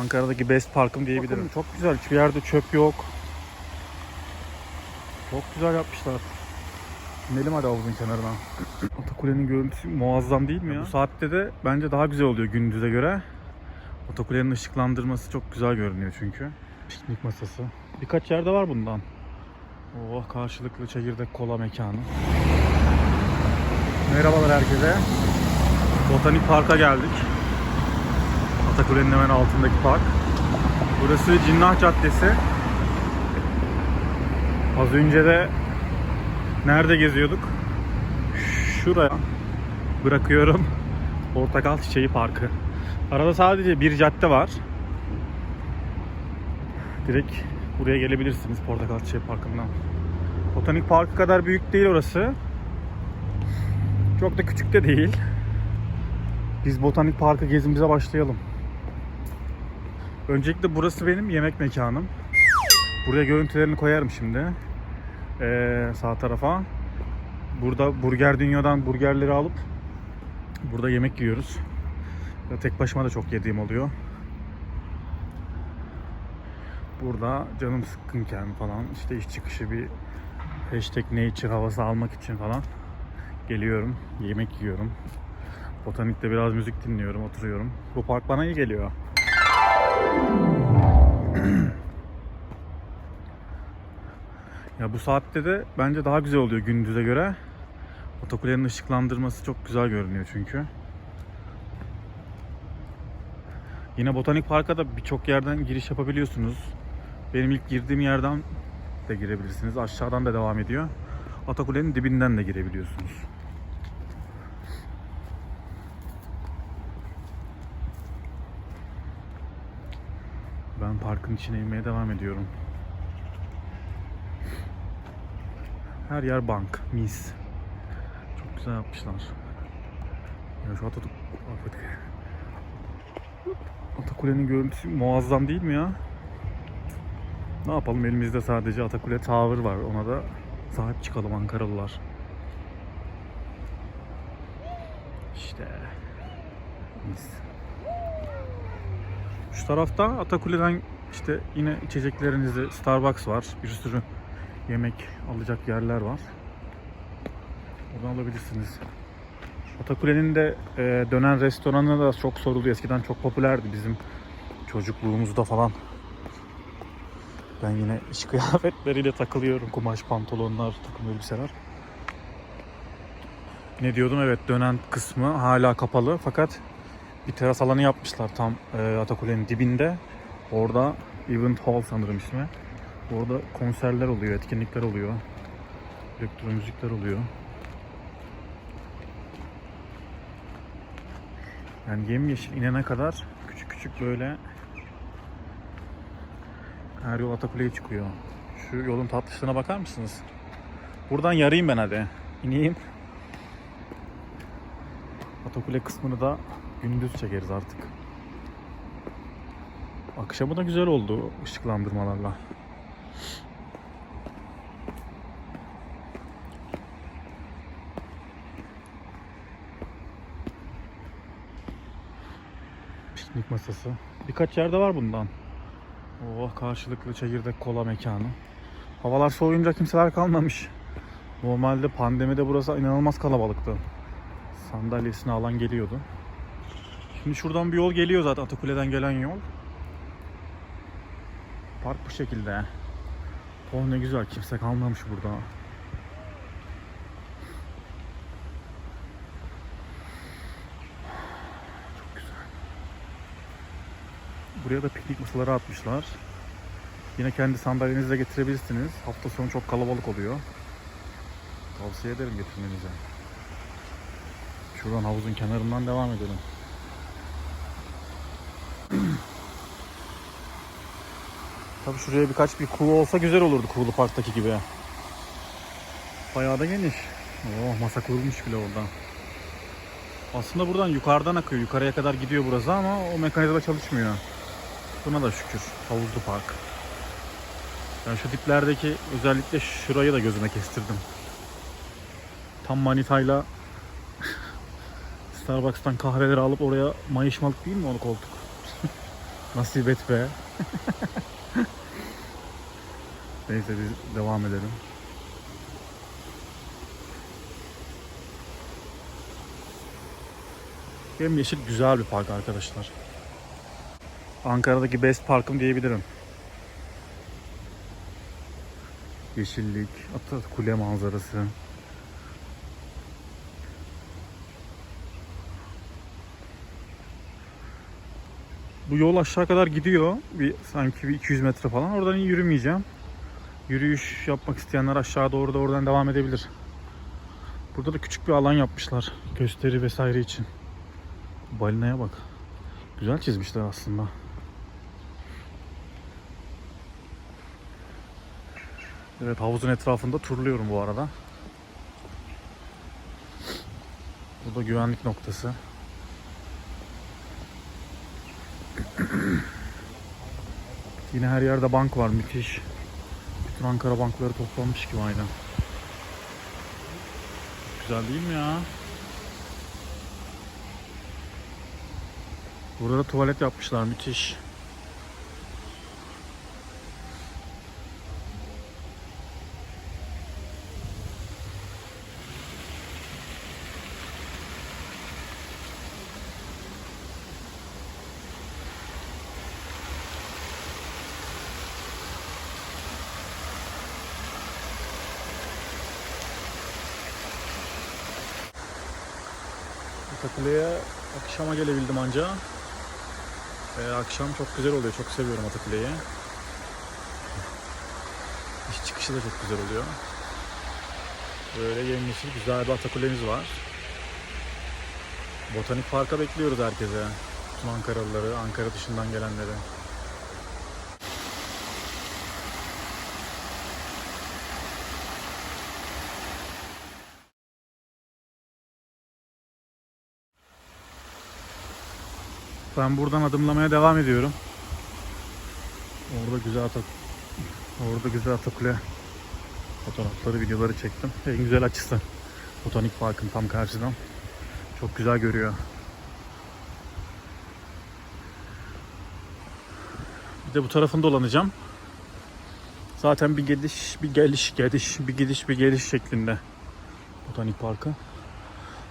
Ankara'daki best parkım diyebilirim. çok güzel. Hiçbir yerde çöp yok. Çok güzel yapmışlar. İnelim hadi havuzun kenarına. Atakule'nin görüntüsü muazzam değil mi ya? Bu saatte de bence daha güzel oluyor gündüze göre. Atakule'nin ışıklandırması çok güzel görünüyor çünkü. Piknik masası. Birkaç yerde var bundan. Oh karşılıklı çekirdek kola mekanı. Merhabalar herkese. Botanik Park'a geldik. Atakule'nin hemen altındaki park. Burası Cinnah Caddesi. Az önce de nerede geziyorduk? Şuraya bırakıyorum. Portakal Çiçeği Parkı. Arada sadece bir cadde var. Direkt buraya gelebilirsiniz Portakal Çiçeği Parkı'ndan. Botanik Parkı kadar büyük değil orası. Çok da küçük de değil. Biz Botanik Parkı gezimize başlayalım. Öncelikle burası benim yemek mekanım. Buraya görüntülerini koyarım şimdi. Ee, sağ tarafa. Burada Burger Dünya'dan burgerleri alıp burada yemek yiyoruz. Tek başıma da çok yediğim oluyor. Burada canım sıkkınken falan işte iş çıkışı bir hashtag nature havası almak için falan geliyorum. Yemek yiyorum. Botanikte biraz müzik dinliyorum, oturuyorum. Bu park bana iyi geliyor. Ya bu saatte de bence daha güzel oluyor gündüze göre. Otokulenin ışıklandırması çok güzel görünüyor çünkü. Yine Botanik Park'a da birçok yerden giriş yapabiliyorsunuz. Benim ilk girdiğim yerden de girebilirsiniz. Aşağıdan da devam ediyor. Atakule'nin dibinden de girebiliyorsunuz. Ben parkın içine inmeye devam ediyorum. Her yer bank, mis. Çok güzel yapmışlar. Ya şu Atatürk... Atakule'nin görüntüsü muazzam değil mi ya? Ne yapalım elimizde sadece Atakule Tower var. Ona da sahip çıkalım Ankaralılar. İşte. Mis. Şu tarafta Atakule'den işte yine içeceklerinizi Starbucks var. Bir sürü yemek alacak yerler var. Oradan alabilirsiniz. Atakule'nin de e, dönen restoranı da çok soruluyor. Eskiden çok popülerdi bizim çocukluğumuzda falan. Ben yine iş kıyafetleriyle takılıyorum. Kumaş pantolonlar, takım elbiseler. Ne diyordum? Evet dönen kısmı hala kapalı fakat bir teras alanı yapmışlar tam e, Atakule'nin dibinde. Orada Event Hall sanırım ismi. Orada konserler oluyor, etkinlikler oluyor. Elektro müzikler oluyor. Yani yemyeşil inene kadar küçük küçük böyle her yol Atakule'ye çıkıyor. Şu yolun tatlışlığına bakar mısınız? Buradan yarayayım ben hadi. İneyim. Atakule kısmını da gündüz çekeriz artık. Akşamı da güzel oldu ışıklandırmalarla. Piknik masası. Birkaç yerde var bundan. Oh karşılıklı çekirdek kola mekanı. Havalar soğuyunca kimseler kalmamış. Normalde pandemide burası inanılmaz kalabalıktı. Sandalyesini alan geliyordu. Şimdi şuradan bir yol geliyor zaten Atakule'den gelen yol. Park bu şekilde. Oh ne güzel kimse kalmamış burada. Çok güzel. Buraya da piknik masaları atmışlar. Yine kendi sandalyenizi de getirebilirsiniz. Hafta sonu çok kalabalık oluyor. Tavsiye ederim getirmenizi. Şuradan havuzun kenarından devam edelim. Tabii şuraya birkaç bir kuğu olsa güzel olurdu Kuğulu Park'taki gibi. Bayağı da geniş. Oh masa kurulmuş bile orada. Aslında buradan yukarıdan akıyor. Yukarıya kadar gidiyor burası ama o mekanizma çalışmıyor. Buna da şükür. Havuzlu park. Ben şu diplerdeki özellikle şurayı da gözüme kestirdim. Tam manitayla Starbucks'tan kahveleri alıp oraya mayışmalık değil mi onu koltuk? Nasip et be. Neyse biz devam edelim. Yemyeşil güzel bir park arkadaşlar. Ankara'daki best parkım diyebilirim. Yeşillik, Ata Kule manzarası. Bu yol aşağı kadar gidiyor. Bir sanki bir 200 metre falan. Oradan yürümeyeceğim. Yürüyüş yapmak isteyenler aşağı doğru da oradan devam edebilir. Burada da küçük bir alan yapmışlar. Gösteri vesaire için. Balinaya bak. Güzel çizmişler aslında. Evet havuzun etrafında turluyorum bu arada. Burada güvenlik noktası. Yine her yerde bank var müthiş. Bütün Ankara bankları toplanmış gibi aynen. Güzel değil mi ya? Burada da tuvalet yapmışlar müthiş. Atakule'ye akşama gelebildim anca. Ee, akşam çok güzel oluyor. Çok seviyorum Atakule'yi. İş çıkışı da çok güzel oluyor. Böyle yemyeşil güzel bir Atakule'miz var. Botanik Park'a bekliyoruz herkese. Tüm Ankaralıları, Ankara dışından gelenleri. Ben buradan adımlamaya devam ediyorum. Orada güzel atak Orada güzel Atakule fotoğrafları, videoları çektim. En güzel açısı. Botanik Park'ın tam karşıdan. Çok güzel görüyor. Bir de bu tarafını dolanacağım. Zaten bir geliş, bir geliş, geliş, bir gidiş, bir geliş şeklinde. Botanik Parkı.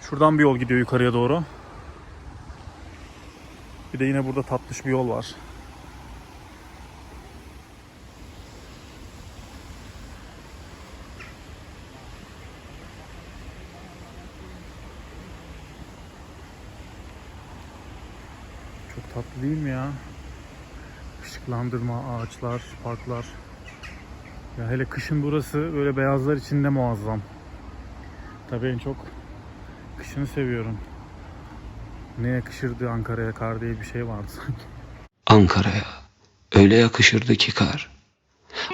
Şuradan bir yol gidiyor yukarıya doğru. Bir de yine burada tatlış bir yol var. Çok tatlı değil mi ya? Işıklandırma, ağaçlar, parklar. Ya hele kışın burası böyle beyazlar içinde muazzam. Tabii en çok kışını seviyorum. Ne yakışırdı Ankara'ya kar diye bir şey vardı sanki. Ankara'ya öyle yakışırdı ki kar.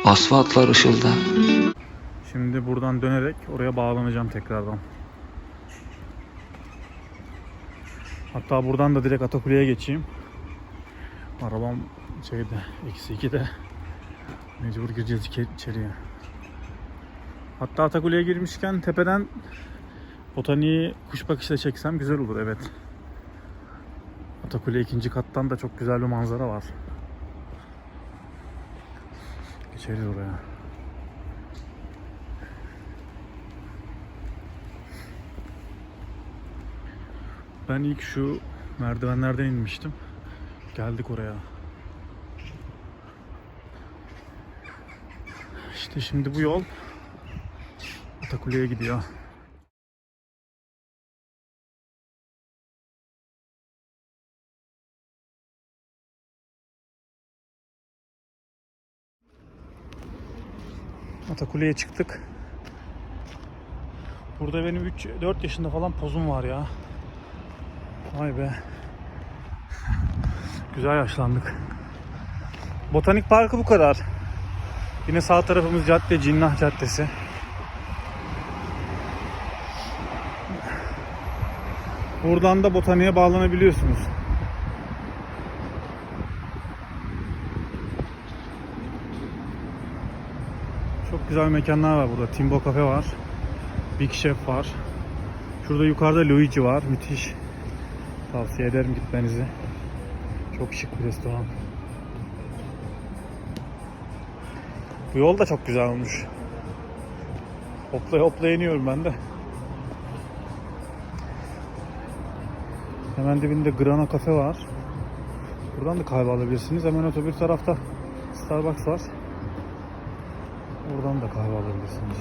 Asfaltlar ışılda. Şimdi buradan dönerek oraya bağlanacağım tekrardan. Hatta buradan da direkt Atakule'ye geçeyim. Arabam şeyde, eksi iki de mecbur gireceğiz içe- içeriye. Hatta Atakule'ye girmişken tepeden botaniği kuş bakışla çeksem güzel olur evet. Atakule ikinci kattan da çok güzel bir manzara var. Geçeriz oraya. Ben ilk şu merdivenlerden inmiştim. Geldik oraya. İşte şimdi bu yol Atakule'ye gidiyor. Atakule'ye çıktık. Burada benim 3 4 yaşında falan pozum var ya. Vay be. Güzel yaşlandık. Botanik Parkı bu kadar. Yine sağ tarafımız cadde Cinnah Caddesi. Buradan da botaniğe bağlanabiliyorsunuz. Güzel mekanlar var burada. Timbo Cafe var. Big Chef var. Şurada yukarıda Luigi var. Müthiş. Tavsiye ederim gitmenizi. Çok şık bir restoran. Bu yol da çok güzel olmuş. Hoplaya hoplaya iniyorum ben de. Hemen dibinde Grana Cafe var. Buradan da kahve alabilirsiniz. Hemen öbür tarafta Starbucks var. Oradan da kahve alabilirsiniz.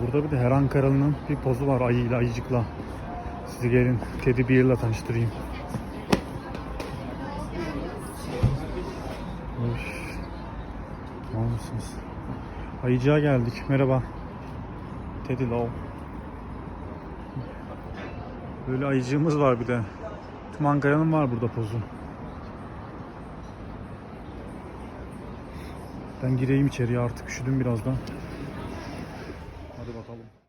Burada bir de her Ankaralı'nın bir pozu var ayıyla, ayıcıkla. Sizi gelin Teddy Bear'la tanıştırayım. Üf. Ne olmuşsunuz? Ayıcığa geldik. Merhaba. Teddy Love. Böyle ayıcığımız var bir de. Tüm Ankara'nın var burada pozu. Ben gireyim içeriye artık üşüdüm birazdan. Hadi bakalım.